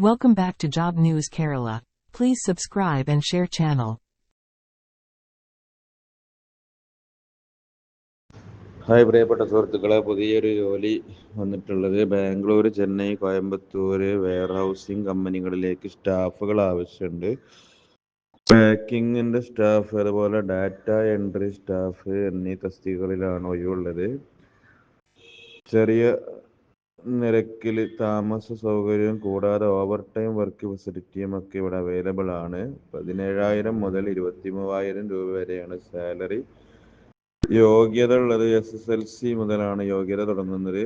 Welcome back to Job News Kerala. Please subscribe and share channel. Hi പ്രിയപ്പെട്ട സുഹൃത്തുക്കളെ പുതിയൊരു ജോലി വന്നിട്ടുള്ളത് ബാംഗ്ലൂർ ചെന്നൈ കോയമ്പത്തൂർ വെയർ ഹൗസിംഗ് കമ്പനികളിലേക്ക് സ്റ്റാഫുകൾ ആവശ്യമുണ്ട് പാക്കിങ്ങിന്റെ സ്റ്റാഫ് അതുപോലെ ഡാറ്റ എൻട്രി സ്റ്റാഫ് എന്നീ തസ്തികകളിലാണ് ഒഴിവുള്ളത് ചെറിയ നിരക്കിൽ താമസ സൗകര്യവും കൂടാതെ ഓവർ ടൈം വർക്ക് ഫെസിലിറ്റിയും ഒക്കെ ഇവിടെ അവൈലബിൾ ആണ്. പതിനേഴായിരം മുതൽ ഇരുപത്തി മൂവായിരം രൂപ വരെയാണ് സാലറി യോഗ്യത ഉള്ളത് എസ് എസ് എൽ സി മുതലാണ് യോഗ്യത തുടങ്ങുന്നത്.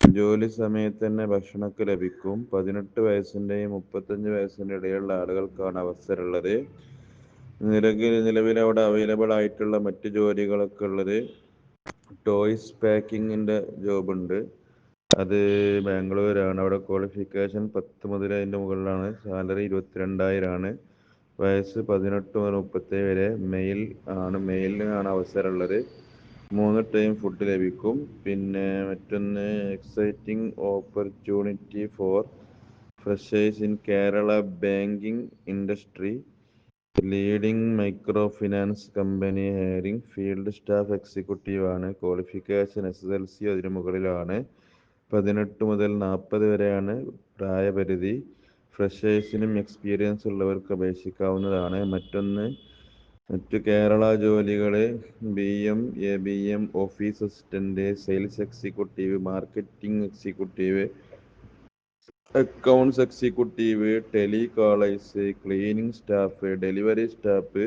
ജോലി സമയത്ത് തന്നെ ഭക്ഷണമൊക്കെ ലഭിക്കും. പതിനെട്ട് വയസ്സിന്റെയും മുപ്പത്തഞ്ച് വയസ്സിന്റെ ഇടയിലുള്ള ആളുകൾക്കാണ് അവസരമുള്ളത്. നിലവിൽ നിലവിൽ അവിടെ അവൈലബിൾ ആയിട്ടുള്ള മറ്റ് ജോലികളൊക്കെ ഉള്ളത്. ടോയ്സ് പാക്കിങ്ങിന്റെ ഉണ്ട്. അത് ബാംഗ്ലൂരാണ് അവിടെ ക്വാളിഫിക്കേഷൻ പത്ത് മുതൽ അതിന്റെ മുകളിലാണ്. സാലറി ഇരുപത്തിരണ്ടായിരമാണ് വയസ്സ് പതിനെട്ട് മുതൽ മുപ്പത്തേഴ് വരെ മെയിൽ ആണ്. മെയിലിനാണ് അവസരമുള്ളത് മൂന്ന് ടൈം ഫുഡ് ലഭിക്കും. പിന്നെ മറ്റൊന്ന് exciting opportunity for freshers in Kerala banking industry leading micro finance company hiring field staff executive ആണ്. Qualification S S L C അതിന് മുകളിലാണ്. പതിനെട്ട് മുതൽ നാൽപ്പത് വരെയാണ് പ്രായപരിധി. ഫ്രഷേഴ്സിനും എക്സ്പീരിയൻസ് ഉള്ളവർക്ക് അപേക്ഷിക്കാവുന്നതാണ്. മറ്റൊന്ന് മറ്റു കേരള ജോലികൾ B M A B M office assistant sales executive marketing executive accounts executive tele callers cleaning staff delivery staff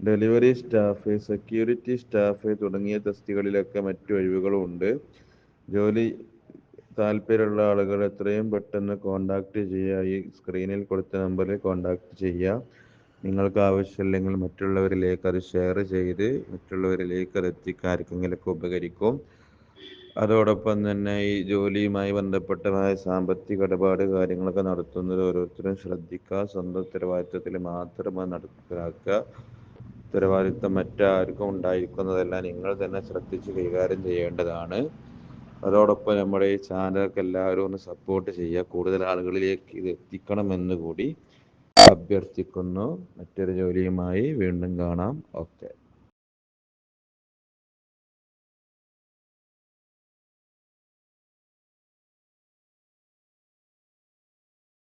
delivery staff security staff തുടങ്ങിയ തസ്തികളിലൊക്കെ മറ്റു ഒഴിവുകളും ഉണ്ട് ജോലി താല്പര്യമുള്ള ആളുകൾ എത്രയും പെട്ടെന്ന് കോണ്ടാക്ട് ചെയ്യുക. ഈ സ്ക്രീനിൽ കൊടുത്ത നമ്പറിൽ കോണ്ടാക്ട് ചെയ്യുക. നിങ്ങൾക്ക് ആവശ്യമില്ലെങ്കിൽ മറ്റുള്ളവരിലേക്ക് അത് ഷെയർ ചെയ്ത് മറ്റുള്ളവരിലേക്ക് അത് എത്തിക്കാൻ ഉപകരിക്കും. അതോടൊപ്പം തന്നെ ഈ ജോലിയുമായി ബന്ധപ്പെട്ടതായ സാമ്പത്തിക ഇടപാട് കാര്യങ്ങളൊക്കെ നടത്തുന്നത് ഓരോരുത്തരും ശ്രദ്ധിക്കുക. സ്വന്തം ഉത്തരവാദിത്വത്തിൽ മാത്രം അത് നടപ്പിലാക്കുക. ഉത്തരവാദിത്വം മറ്റാർക്കും ഉണ്ടായിരിക്കുന്നതല്ല. നിങ്ങൾ തന്നെ ശ്രദ്ധിച്ച് കൈകാര്യം ചെയ്യേണ്ടതാണ്. അതോടൊപ്പം നമ്മുടെ ഈ ചാനലൊക്കെ എല്ലാവരും ഒന്ന് സപ്പോർട്ട് ചെയ്യുക. കൂടുതൽ ആളുകളിലേക്ക് ഇത് എത്തിക്കണമെന്ന് കൂടി അഭ്യർത്ഥിക്കുന്നു. മറ്റൊരു ജോലിയുമായി വീണ്ടും കാണാം. ഓക്കെ.